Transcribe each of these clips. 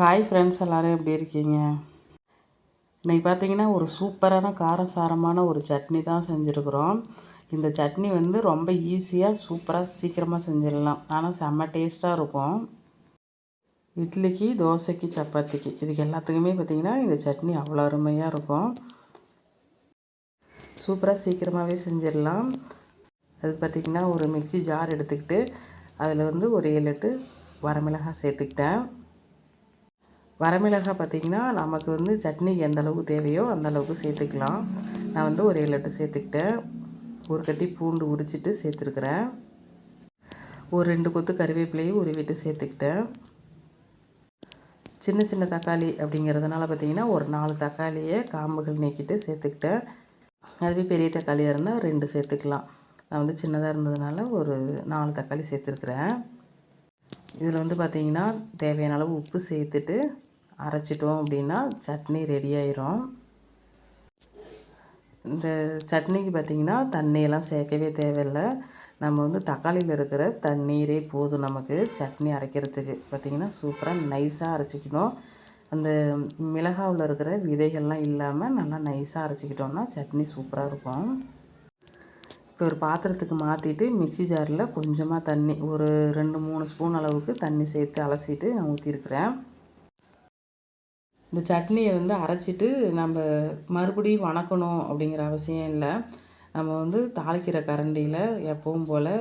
Hi friends எல்லோரும் எப்படி இருக்கீங்க? இன்றைக்கி பார்த்தீங்கன்னா ஒரு சூப்பரான காரசாரமான ஒரு சட்னி தான் செஞ்சுருக்குறோம். இந்த சட்னி வந்து ரொம்ப ஈஸியாக சூப்பராக சீக்கிரமாக செஞ்சிடலாம். ஆனால் செம்ம டேஸ்ட்டாக இருக்கும். இட்லிக்கு தோசைக்கு சப்பாத்திக்கு. இதுக்கு எல்லாத்துக்குமே பார்த்திங்கன்னா இந்த சட்னி அவ்வளோ அருமையாக இருக்கும். சூப்பராக சீக்கிரமாகவே செஞ்சிடலாம். அதுக்கு பார்த்திங்கன்னா ஒரு மிக்சி ஜார் எடுத்துக்கிட்டு அதில் வந்து ஒரு ஏழு எட்டு வரமிளகாய் சேர்த்துக்கிட்டேன். வரமிளகாய் பார்த்திங்கன்னா நமக்கு வந்து சட்னிக்கு எந்த அளவுக்கு தேவையோ அந்த அளவுக்கு சேர்த்துக்கலாம். நான் வந்து ஒரு ஏழு எட்டு சேர்த்துக்கிட்டேன். ஒரு கட்டி பூண்டு உரிச்சிட்டு சேர்த்துருக்குறேன். ஒரு ரெண்டு கொத்து கருவேப்பிலையும் உருவிட்டு சேர்த்துக்கிட்டேன். சின்ன சின்ன தக்காளி அப்படிங்கிறதுனால பார்த்திங்கன்னா ஒரு நாலு தக்காளியை காம்புகள் நீக்கிட்டு சேர்த்துக்கிட்டேன். அதுவே பெரிய தக்காளியாக இருந்தால் ரெண்டு சேர்த்துக்கலாம். நான் வந்து சின்னதாக இருந்ததுனால ஒரு நாலு தக்காளி சேர்த்துருக்குறேன். இதில் வந்து பார்த்திங்கன்னா தேவையான அளவு உப்பு சேர்த்துட்டு அரைச்சிட்டோம் அப்படின்னா சட்னி ரெடி ஆயிரும். இந்த சட்னிக்கு பார்த்திங்கன்னா தண்ணியெல்லாம் சேர்க்கவே தேவையில்லை. நம்ம வந்து தக்காளியில் இருக்கிற தண்ணீரே போதும் நமக்கு சட்னி அரைக்கிறதுக்கு. பார்த்திங்கன்னா சூப்பராக நைஸாக அரைச்சிக்கணும். அந்த மிளகாவில் இருக்கிற விதைகள்லாம் இல்லாமல் நல்லா நைஸாக அரைச்சிக்கிட்டோம்னா சட்னி சூப்பராக இருக்கும். இப்போ ஒரு பாத்திரத்துக்கு மாற்றிட்டு மிக்சி ஜாரில் கொஞ்சமாக தண்ணி ஒரு ரெண்டு மூணு ஸ்பூன் அளவுக்கு தண்ணி சேர்த்து அலசிட்டு நான் ஊற்றிருக்கிறேன் இந்த சட்னியை வந்து அரைச்சிட்டு நம்ம மறுபடியும் வணக்கணும் அப்படிங்கிற அவசியம் இல்லை. நம்ம வந்து தாளிக்கிற கரண்டியில் எப்பவும் போல்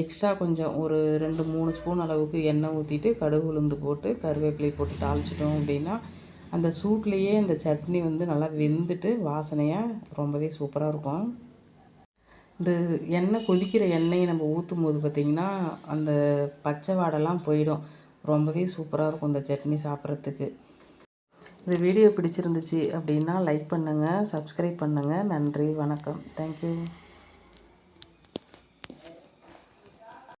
எக்ஸ்ட்ரா கொஞ்சம் ஒரு ரெண்டு மூணு ஸ்பூன் அளவுக்கு எண்ணெய் ஊற்றிட்டு கடுகு உளுந்து போட்டு கருவேப்பிலை போட்டு தாளிச்சிட்டோம் அப்படின்னா அந்த சூட்லேயே இந்த சட்னி வந்து நல்லா வெந்துட்டு வாசனையாக ரொம்பவே சூப்பராக இருக்கும். இந்த எண்ணெய் கொதிக்கிற எண்ணெயை நம்ம ஊற்றும் போது பார்த்திங்கன்னா அந்த பச்சை வாடெல்லாம் போயிடும். ரொம்பவே சூப்பராக இருக்கும் இந்த சட்னி சாப்பிட்றதுக்கு. இந்த வீடியோ பிடிச்சிருந்துச்சு அப்படின்னா லைக் பண்ணுங்கள் சப்ஸ்கிரைப் பண்ணுங்கள் நன்றி வணக்கம். தேங்க்யூ